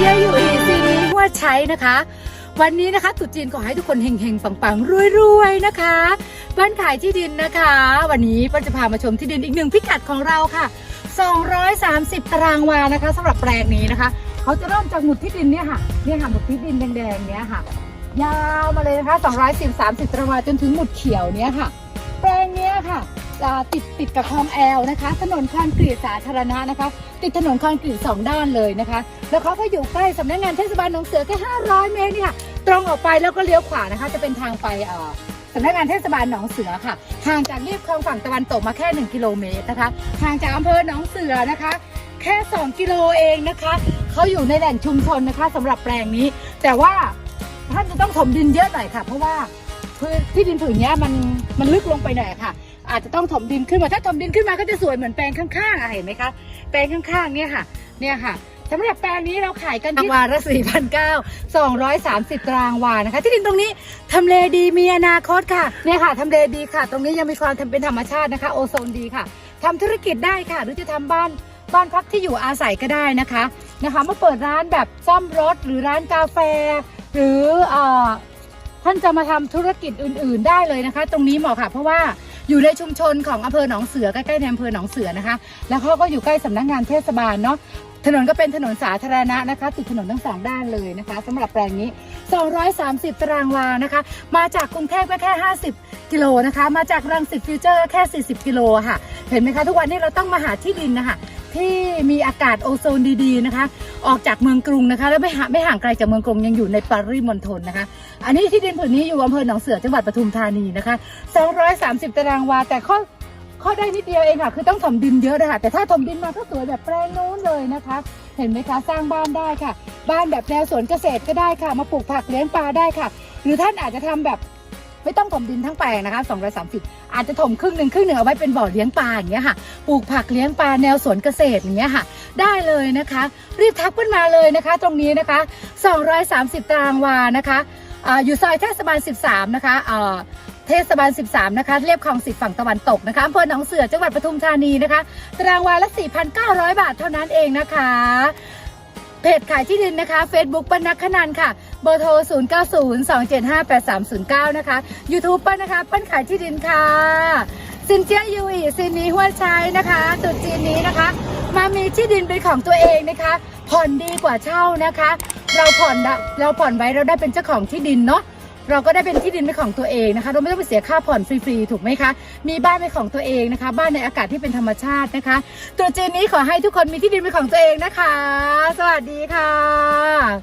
เจียอยู่อีซีนี้หัวใช้นะคะ วันนี้นะคะตรุษจีนขอให้ทุกคนเฮงๆ ปังๆรวยๆนะคะ บ้านขายที่ดินนะคะ วันนี้ป้าจะพามาชมที่ดินอีกหนึ่งพิกัดของเราค่ะ 230 ตารางวานะคะสำหรับแปลงนี้นะคะ เขาจะเริ่มจากหมุดที่ดินเนี่ยค่ะเนี่ยค่ะหมุดที่ดินแดงๆเนี้ยค่ะ ยาวมาเลยนะคะ210 30 ตารางวาจนถึงหมุดเขียวเนี้ยค่ะ แปลงเนี้ยค่ะ ติดติดกับคลองแอลนะคะ ถนนคอนกรีตสาธารณะนะคะ ติดถนนคอนกรีตสองด้านเลยนะคะ แล้วเขาก็อยู่ใกล้สำนักงานเทศบาลหนองเสือแค่ 500 เมตรนี่ค่ะตรงออกไปแล้วก็เลี้ยวขวานะคะ จะเป็นทางไปเอ่อสำนักงานเทศบาลหนองเสือค่ะห่างจากเรียบคลองฝั่งตะวันตกมาแค่ 1 กิโลเมตรนะคะห่างจากอำเภอหนองเสือนะคะ แค่ 2 กิโลเองนะคะเขาอยู่ในแหล่งชุมชนนะคะสำหรับแปลงนี้ แต่ว่าท่านจะต้องถมดินเยอะหน่อยค่ะ เพราะว่าพื้นที่ดินผืนนี้มันมันลึกลงไปหน่อยค่ะ อาจจะต้องถมดินขึ้นมาถ้าถมดินขึ้นมาก็จะสวยเหมือนแปลงข้างๆอะเห็นไหมคะแปลงข้างๆเนี่ยค่ะเนี่ยค่ะสำหรับแปลงนี้เราขายกันที่วาละสี่พันเก้าสองร้อยสามสิบตารางวานะคะ ที่ดินตรงนี้ทำเลดีมีอนาคตค่ะเนี่ยค่ะทำเลดีค่ะ ตรงนี้ยังมีความทำเป็นธรรมชาตินะคะ โอโซนดีค่ะทำธุรกิจได้ค่ะ หรือจะทำบ้านบ้านพักที่อยู่อาศัยก็ได้นะคะนะคะมาเปิดร้านแบบซ่อมรถหรือร้านกาแฟ หรือเอ่อท่านจะมาทำธุรกิจอื่น ๆ ได้เลยนะคะ ตรงนี้เหมาะค่ะ เพราะว่า อยู่ในชุมชนของอำเภอหนองเสือใกล้ๆในอำเภอหนองเสือนะคะ แล้วเขาก็อยู่ใกล้สำนักงานเทศบาลเนาะถนนก็เป็นถนนสาธารณะนะคะ ติดถนนทั้งสองด้านเลยนะคะสำหรับแปลงนี้ 230 ตารางวานะคะ มาจากกรุงเทพก็แค่ 50 กิโลนะคะ มาจากรังสิตฟิวเจอร์แค่ 40 กิโลค่ะ เห็นไหมคะ ทุกวันนี้เราต้องมาหาที่ดินนะคะ ที่มีอากาศโอโซนดีๆนะคะ ออกจากเมืองกรุงนะคะ แล้วไม่ห่างไม่ห่างไกลจากเมืองกรุงยังอยู่ในปริมณฑลนะคะ อันนี้ที่ดินผืนนี้อยู่อำเภอหนองเสือจังหวัดปทุมธานีนะคะ 230 ตารางวา แต่ข้อข้อได้นิดเดียวเองค่ะ คือต้องถมดินเยอะนะคะแต่ถ้าถมดินมาก็สวยแบบแปลงนู้นเลยนะคะ เห็นไหมคะสร้างบ้านได้ค่ะ บ้านแบบแนวสวนเกษตรก็ได้ค่ะ มาปลูกผักเลี้ยงปลาได้ค่ะ หรือท่านอาจจะทำแบบ ไม่ต้องถมดินทั้งแปลงนะคะ230 อาจจะถมครึ่งหนึ่งครึ่งหนึ่งเอาไว้เป็นบ่อเลี้ยงปลาอย่างเงี้ยค่ะ ปลูกผักเลี้ยงปลาแนวสวนเกษตรอย่างเงี้ยค่ะ ได้เลยนะคะ รีบทักขึ้นมาเลยนะคะ ตรงนี้นะคะ 230 ตารางวานะคะอยู่ซอยเทศบาล 13 นะคะเทศบาล 13 นะคะ เรียบคลองสิบฝั่งตะวันตกนะคะอำเภอหนองเสือ จังหวัดปทุมธานีนะคะ ตารางวาละ 4,900 บาทเท่านั้นเองนะคะ เพจขายที่ดินนะคะ Facebook ป้านักขนันค่ะ เบอร์โทร 0902758309 นะคะ YouTube ป้านะคะปั้นขายที่ดินค่ะซินเจียยูอีซินนี้หัวใช้นะคะตุดจีนนี้นะคะ มามีที่ดินเป็นของตัวเองนะคะ ผ่อนดีกว่าเช่านะคะ เราผ่อนเราผ่อนไว้เราได้เป็นเจ้าของที่ดินเนาะ เราก็ได้เป็นที่ดินเป็นของตัวเองนะคะเราไม่ต้องไปเสียค่าผ่อนฟรีๆถูกไหมคะมีบ้านเป็นของตัวเองนะคะ บ้านในอากาศที่เป็นธรรมชาตินะคะตัวจีนนี้ขอให้ทุกคนมีที่ดินเป็นของตัวเองนะคะ สวัสดีค่ะ